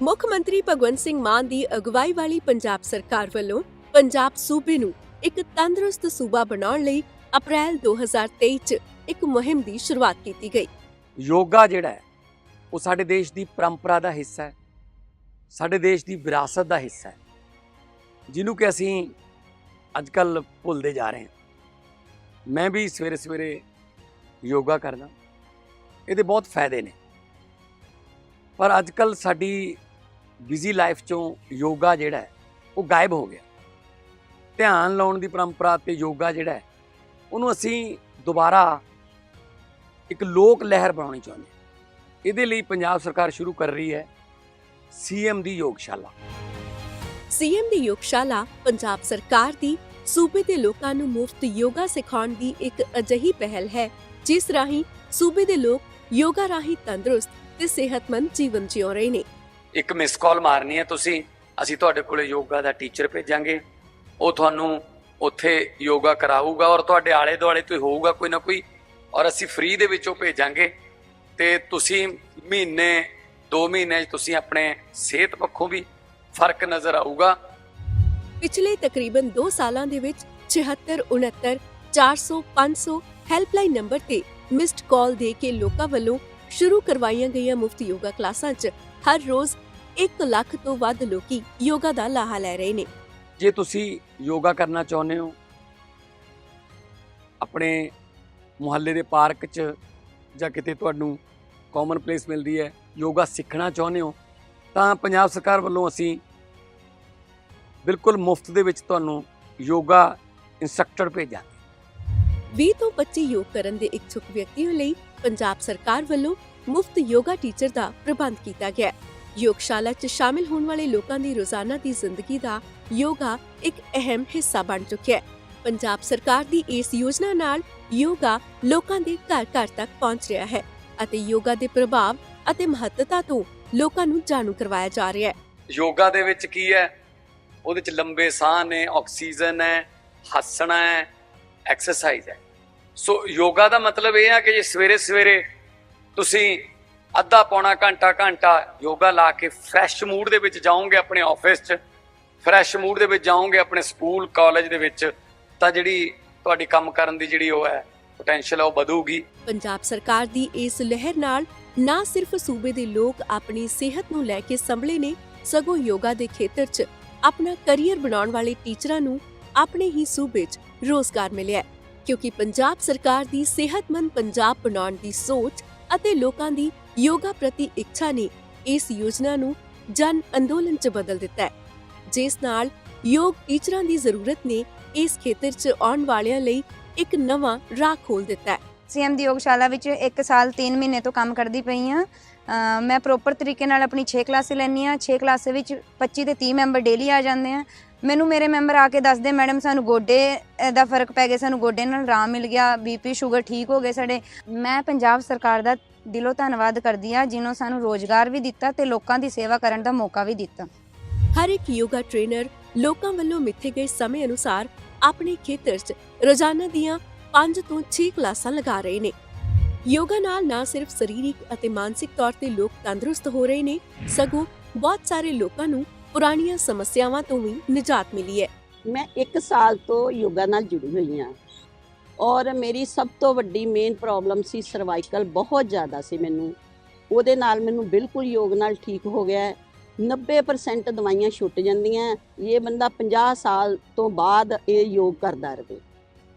ਮੁੱਖ ਮੰਤਰੀ ਭਗਵੰਤ ਸਿੰਘ ਮਾਨ ਦੀ ਅਗਵਾਈ ਵਾਲੀ ਪੰਜਾਬ ਸਰਕਾਰ ਵੱਲੋਂ ਪੰਜਾਬ ਸੂਬੇ ਨੂੰ ਇੱਕ ਤੰਦਰੁਸਤ ਸੂਬਾ ਬਣਾਉਣ ਲਈ ਅਪ੍ਰੈਲ 2023 'ਚ ਇੱਕ ਮੁਹਿੰਮ ਦੀ ਸ਼ੁਰੂਆਤ ਕੀਤੀ ਗਈ। ਯੋਗਾ ਜਿਹੜਾ ਹੈ, ਉਹ ਸਾਡੇ ਦੇਸ਼ ਦੀ ਪਰੰਪਰਾ ਦਾ ਹਿੱਸਾ ਹੈ, ਸਾਡੇ ਦੇਸ਼ ਦੀ ਵਿਰਾਸਤ ਦਾ ਹਿੱਸਾ ਹੈ, ਜਿਹਨੂੰ ਕਿ ਅਸੀਂ ਅੱਜ ਕੱਲ ਭੁੱਲਦੇ ਜਾ ਰਹੇ ਹਾਂ। ਮੈਂ ਵੀ ਸਵੇਰੇ ਸਵੇਰੇ ਯੋਗਾ ਕਰਦਾ, ਇਹਦੇ ਬਹੁਤ ਫਾਇਦੇ ਨੇ। ਪਰ ਅੱਜ ਕੱਲ ਸਾਡੀ ਬਿਜ਼ੀ ਲਾਈਫ ਚੋਂ ਯੋਗਾ ਜਿਹੜਾ ਹੈ, ਉਹ ਗਾਇਬ ਹੋ ਗਿਆ। ਧਿਆਨ ਲਾਉਣ ਦੀ ਪਰੰਪਰਾ ਤੇ ਯੋਗਾ ਜਿਹੜਾ ਉਹਨੂੰ ਅਸੀਂ ਦੁਬਾਰਾ ਇੱਕ ਲੋਕ ਲਹਿਰ ਬਣਾਉਣੀ ਚਾਹੁੰਦੇ ਇਹਦੇ ਲਈ ਪੰਜਾਬ ਸਰਕਾਰ ਸ਼ੁਰੂ ਕਰ ਰਹੀ ਹੈ ਸੀਐਮ ਦੀ ਯੋਗਸ਼ਾਲਾ। ਸੀਐਮ ਦੀ ਯੋਗਸ਼ਾਲਾ ਪੰਜਾਬ ਸਰਕਾਰ ਦੀ ਸੂਬੇ ਦੇ ਲੋਕਾਂ ਨੂੰ ਮੁਫਤ ਯੋਗਾ ਸਿਖਾਉਣ ਦੀ ਇੱਕ ਅਜਿਹੀ ਪਹਿਲ ਹੈ, ਜਿਸ ਰਾਹੀਂ ਸੂਬੇ ਦੇ ਲੋਕ ਯੋਗਾ ਰਾਹੀਂ ਤੰਦਰੁਸਤ ਤੇ ਸਿਹਤਮੰਦ ਜੀਵਨ ਜਿਉ ਰਹੇ ਨੇ। ਇੱਕ ਮਿਸ ਕਾਲ ਮਾਰਨੀ ਹੈ ਤੁਸੀਂ। ਅਸੀਂ ਤੁਹਾਡੇ ਕੋਲੇ ਯੋਗਾ ਦਾ ਟੀਚਰ ਭੇਜਾਂਗੇ। ਉਹ ਤੁਹਾਨੂੰ ਉੱਥੇ ਯੋਗਾ ਕਰਾਊਗਾ ਔਰ ਤੁਹਾਡੇ ਆਲੇ ਦੁਆਲੇ ਤੋਂ ਹੋਊਗਾ ਕੋਈ ਨਾ ਕੋਈ। ਔਰ ਅਸੀਂ ਫ੍ਰੀ ਦੇ ਵਿੱਚੋਂ ਭੇਜਾਂਗੇ। ਤੇ ਤੁਸੀਂ ਮਹੀਨੇ 2 ਮਹੀਨੇ ਤੁਸੀਂ ਆਪਣੇ ਸਿਹਤ ਪੱਖੋਂ ਵੀ ਫ਼ਰਕ ਨਜ਼ਰ ਆਊਗਾ। ਪਿਛਲੇ ਤਕਰੀਬਨ 2 ਸਾਲਾਂ ਦੇ ਵਿੱਚ 76 69 400 500 ਹੈਲਪਲਾਈਨ ਨੰਬਰ ਤੇ ਮਿਸਡ ਕਾਲ ਦੇ ਕੇ ਲੋਕਾਂ ਵੱਲੋਂ ਸ਼ੁਰੂ ਕਰਵਾਈਆਂ ਗਈਆਂ ਮੁਫਤ ਯੋਗਾ ਕਲਾਸਾਂ 'ਚ ਹਰ ਰੋਜ਼ 1 ਲੱਖ ਤੋਂ ਵੱਧ ਲੋਕੀ ਯੋਗਾ ਦਾ ਲਾਹਾ ਲੈ ਰਹੇ ਨੇ। ਜੇ ਤੁਸੀਂ ਯੋਗਾ ਕਰਨਾ ਚਾਹੁੰਦੇ ਹੋ ਆਪਣੇ ਮੁਹੱਲੇ ਦੇ ਪਾਰਕ 'ਚ ਜਾਂ ਕਿਤੇ ਤੁਹਾਨੂੰ ਕਾਮਨ ਪਲੇਸ ਮਿਲਦੀ ਹੈ ਯੋਗਾ ਸਿੱਖਣਾ ਚਾਹੁੰਦੇ ਹੋ ਤਾਂ ਪੰਜਾਬ ਸਰਕਾਰ ਵੱਲੋਂ ਅਸੀਂ ਬਿਲਕੁਲ ਮੁਫਤ ਦੇ ਵਿੱਚ ਤੁਹਾਨੂੰ ਯੋਗਾ ਇੰਸਟ੍ਰਕਟਰ ਭੇਜਾਂਗੇ। 20 ਤੋਂ 25 ਯੋਗ ਕਰਨ ਦੇ ਇਛੁਕ ਵਿਅਕਤੀਆਂ ਲਈ ਪੰਜਾਬ ਸਰਕਾਰ ਵੱਲੋਂ ਮੁਫਤ ਯੋਗਾ ਟੀਚਰ ਦਾ ਪ੍ਰਬੰਧ ਕੀਤਾ ਗਿਆ ਹੈ। ਯੋਗਸ਼ਾਲਾ 'ਚ ਸ਼ਾਮਿਲ ਹੋਣ ਵਾਲੇ ਲੋਕਾਂ ਦੀ ਰੋਜ਼ਾਨਾ ਦੀ ਜ਼ਿੰਦਗੀ ਦਾ ਯੋਗਾ ਇੱਕ ਅਹਿਮ ਹਿੱਸਾ ਬਣ ਚੁੱਕਿਆ ਹੈ। ਪੰਜਾਬ ਸਰਕਾਰ ਦੀ ਇਸ ਯੋਜਨਾ ਨਾਲ ਯੋਗਾ ਲੋਕਾਂ ਦੇ ਘਰ-ਘਰ ਤੱਕ ਪਹੁੰਚ ਰਿਹਾ ਹੈ ਅਤੇ ਯੋਗਾ ਦੇ ਪ੍ਰਭਾਵ ਅਤੇ ਮਹੱਤਤਾ ਤੋਂ ਲੋਕਾਂ ਨੂੰ ਜਾਣੂ ਕਰਵਾਇਆ ਜਾ ਰਿਹਾ ਹੈ। ਯੋਗਾ ਦੇ ਵਿੱਚ ਕੀ ਹੈ? ਉਹਦੇ ਚ ਲੰਬੇ ਸਾਹ ਨੇ, ਆਕਸੀਜਨ ਹੈ, ਹੱਸਣਾ ਹੈ, ਐਕਸਰਸਾਈਜ਼ ਹੈ। ਸੋ ਯੋਗਾ ਦਾ ਮਤਲਬ ਇਹ ਆ ਕਿ ਜੇ ਸਵੇਰੇ ਸਵੇਰੇ ਤੁਸੀਂ ਅੱਧਾ ਪੌਣਾ ਘੰਟਾ ਘੰਟਾ ਯੋਗਾ ਲਾ ਕੇ ਫਰੈਸ਼ ਮੂਡ ਦੇ ਵਿੱਚ ਜਾਓਗੇ ਆਪਣੇ ਆਫਿਸ 'ਚ ਫਰੈਸ਼ ਮੂਡ ਦੇ ਵਿੱਚ ਜਾਓਗੇ ਆਪਣੇ ਸਕੂਲ ਕਾਲਜ ਦੇ ਵਿੱਚ, ਤਾਂ ਜਿਹੜੀ ਤੁਹਾਡੀ ਕੰਮ ਕਰਨ ਦੀ ਜਿਹੜੀ ਉਹ ਹੈ ਪੋਟੈਂਸ਼ੀਅਲ ਉਹ ਵਧੂਗੀ ਪੰਜਾਬ ਸਰਕਾਰ ਦੀ ਇਸ ਲਹਿਰ ਨਾਲ ਨਾ ਸਿਰਫ ਸੂਬੇ ਦੇ ਲੋਕ ਆਪਣੀ ਸਿਹਤ ਨੂੰ ਲੈ ਕੇ ਸੰਭਲੇ ਨੇ, ਸਗੋਂ ਯੋਗਾ ਦੇ ਖੇਤਰ 'ਚ ਆਪਣਾ ਕਰੀਅਰ ਬਣਾਉਣ ਵਾਲੇ ਟੀਚਰਾਂ ਨੂੰ ਆਪਣੇ ਹੀ ਸੂਬੇ 'ਚ ਰੋਜ਼ਗਾਰ ਮਿਲਿਆ ਹੈ। ਕਿਉਂਕਿ ਪੰਜਾਬ ਸਰਕਾਰ ਦੀ ਸਿਹਤਮੰਦ ਪੰਜਾਬ ਬਣਾਉਣ ਦੀ ਸੋਚ ਅਤੇ ਲੋਕਾਂ ਦੀ ਯੋਗਾ ਪ੍ਰਤੀ ਇੱਛਾ ਨੇ ਇਸ ਯੋਜਨਾ ਨੂੰ ਜਨ ਅੰਦੋਲਨ 'ਚ ਬਦਲ ਦਿੱਤਾ ਹੈ। ਜਿਸ ਨਾਲ ਯੋਗ ਟੀਚਰਾਂ ਦੀ ਜ਼ਰੂਰਤ ਨੇ ਇਸ ਖੇਤਰ 'ਚ ਆਉਣ ਵਾਲਿਆਂ ਲਈ ਇੱਕ ਨਵਾਂ ਰਾਹ ਖੋਲ ਦਿੱਤਾ ਹੈ। ਸੀਐਮ ਦੀ ਯੋਗਸ਼ਾਲਾ ਵਿੱਚ 1 ਸਾਲ 3 ਮਹੀਨੇ ਤੋਂ ਕੰਮ ਕਰਦੀ ਪਈ ਆ ਮੈਂ ਪ੍ਰੋਪਰ ਤਰੀਕੇ ਨਾਲ ਆਪਣੀ 6 ਕਲਾਸੇ ਲੈਂਦੀ ਹਾਂ 6 ਕਲਾਸੇ ਵਿੱਚ 25 ਤੇ 30 ਮੈਂਬਰ ਡੇਲੀ ਆ ਜਾਂਦੇ ਆ। ਮੈਨੂੰ ਮੇਰੇ ਮੈਂਬਰ ਆ ਕੇ ਦੱਸਦੇ ਮੈਡਮ ਸਾਨੂੰ ਗੋਡੇ ਦਾ ਫ਼ਰਕ ਪੈ ਗਿਆ, ਸਾਨੂੰ ਗੋਡੇ ਨਾਲ ਆਰਾਮ ਮਿਲ ਗਿਆ ਬੀਪੀ ਸ਼ੂਗਰ ਠੀਕ ਹੋ ਗਏ ਸਾਡੇ। ਮੈਂ ਪੰਜਾਬ ਸਰਕਾਰ ਦਾ ਦਿਲੋਂ ਧੰਨਵਾਦ ਕਰਦੀ ਆ ਜਿਨ੍ਹਾਂ ਸਾਨੂੰ ਰੋਜ਼ਗਾਰ ਵੀ ਦਿੱਤਾ ਤੇ ਲੋਕਾਂ ਦੀ ਸੇਵਾ ਕਰਨ ਦਾ ਮੌਕਾ ਵੀ ਦਿੱਤਾ। ਹਰ ਇੱਕ ਯੋਗਾ ਟ੍ਰੇਨਰ ਲੋਕਾਂ ਵੱਲੋਂ ਮਿੱਥੇ ਗਏ ਸਮੇਂ ਅਨੁਸਾਰ ਆਪਣੇ ਖੇਤਰ 'ਚ ਰੋਜ਼ਾਨਾ ਦੀਆਂ 5 ਤੋਂ 6 ਕਲਾਸਾਂ ਲਗਾ ਰਹੇ ਨੇ। ਯੋਗਾ ਨਾਲ ਨਾ ਸਿਰਫ ਸਰੀਰਕ ਅਤੇ ਮਾਨਸਿਕ ਤੌਰ ਤੇ ਲੋਕ ਤੰਦਰੁਸਤ ਹੋ ਰਹੇ ਨੇ, ਸਗੋਂ ਬਹੁਤ ਸਾਰੇ ਲੋਕਾਂ ਨੂੰ ਪੁਰਾਣੀਆਂ ਸਮੱਸਿਆਵਾਂ ਤੋਂ ਵੀ ਨਿਜਾਤ ਮਿਲੀ ਹੈ। ਮੈਂ 1 ਸਾਲ ਤੋਂ ਯੋਗਾ ਨਾਲ ਜੁੜੀ ਹੋਈ ਹਾਂ ਔਰ ਮੇਰੀ ਸਭ ਤੋਂ ਵੱਡੀ ਮੇਨ ਪ੍ਰੋਬਲਮ ਸੀ ਸਰਵਾਈਕਲ ਬਹੁਤ ਜ਼ਿਆਦਾ ਸੀ ਮੈਨੂੰ। ਉਹਦੇ ਨਾਲ ਮੈਨੂੰ ਬਿਲਕੁਲ ਯੋਗ ਨਾਲ ਠੀਕ ਹੋ ਗਿਆ ਹੈ। 90% ਦਵਾਈਆਂ ਛੁੱਟ ਜਾਂਦੀਆਂ, ਇਹ ਬੰਦਾ 50 ਸਾਲ ਤੋਂ ਬਾਅਦ ਇਹ ਯੋਗ ਕਰਦਾ ਰਹੇ।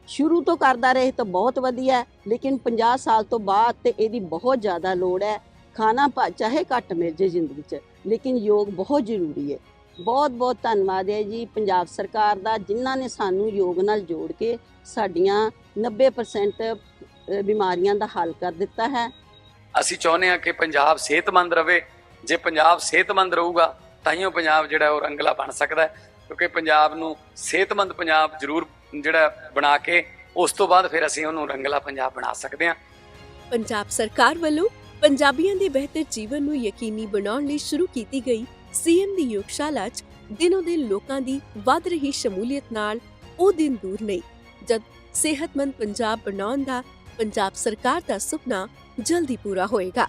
ਸ਼ੁਰੂ ਤੋਂ ਕਰਦਾ ਰਹੇ ਤਾਂ ਬਹੁਤ ਵਧੀਆ ਲੇਕਿਨ 50 ਸਾਲ ਤੋਂ ਬਾਅਦ ਤੇ ਇਹਦੀ ਬਹੁਤ ਜ਼ਿਆਦਾ ਲੋੜ ਹੈ। ਖਾਣਾ ਭਾ- ਚਾਹੇ ਘੱਟ ਮਿਲ ਜੇ ਜ਼ਿੰਦਗੀ 'ਚ, ਲੇਕਿਨ ਯੋਗ ਬਹੁਤ ਜ਼ਰੂਰੀ ਹੈ। ਬਹੁਤ ਬਹੁਤ ਧੰਨਵਾਦ ਹੈ ਜੀ ਪੰਜਾਬ ਸਰਕਾਰ ਦਾ, ਜਿਨ੍ਹਾਂ ਨੇ ਸਾਨੂੰ ਯੋਗ ਨਾਲ ਜੋੜ ਕੇ ਸਾਡੀਆਂ 90% ਬਿਮਾਰੀਆਂ ਦਾ ਹੱਲ ਕਰ ਦਿੱਤਾ ਹੈ। ਅਸੀਂ ਚਾਹੁੰਦੇ ਹਾਂ ਕਿ ਪੰਜਾਬ ਸਿਹਤਮੰਦ ਰਹੇ ਜੇ ਪੰਜਾਬ ਸਿਹਤਮੰਦ ਰਹੂਗਾ ਉਹ ਪੰਜਾਬ ਜਿਹੜਾ ਉਹ ਰੰਗਲਾ ਬਣ ਸਕਦਾ ਹੈ। ਕਿਉਂਕਿ ਪੰਜਾਬ ਨੂੰ ਸਿਹਤਮੰਦ ਪੰਜਾਬ ਜ਼ਰੂਰ ਜਿਹੜਾ ਬਣਾ ਕੇ, ਉਸ ਤੋਂ ਬਾਅਦ ਫਿਰ ਅਸੀਂ ਉਹਨੂੰ ਰੰਗਲਾ ਪੰਜਾਬ ਬਣਾ ਸਕਦੇ ਹਾਂ। ਪੰਜਾਬ ਸਰਕਾਰ ਵੱਲੋਂ ਪੰਜਾਬੀਆਂ ਦੇ ਬਿਹਤਰ ਜੀਵਨ ਨੂੰ ਯਕੀਨੀ ਬਣਾਉਣ ਲਈ ਸ਼ੁਰੂ ਕੀਤੀ ਗਈ ਸੀਐਮ ਦੀ ਯੋਗਸ਼ਾਲਾ 'ਚ ਦਿਨੋ ਦਿਨ ਲੋਕਾਂ ਦੀ ਵੱਧ ਰਹੀ ਸ਼ਮੂਲੀਅਤ ਨਾਲ ਉਹ ਦਿਨ ਦੂਰ ਨਹੀਂ ਜਦ ਸਿਹਤਮੰਦ ਪੰਜਾਬ ਬਣਾਉਣ ਦਾ ਪੰਜਾਬ ਸਰਕਾਰ ਦਾ ਸੁਪਨਾ ਜਲਦੀ ਪੂਰਾ ਹੋਏਗਾ।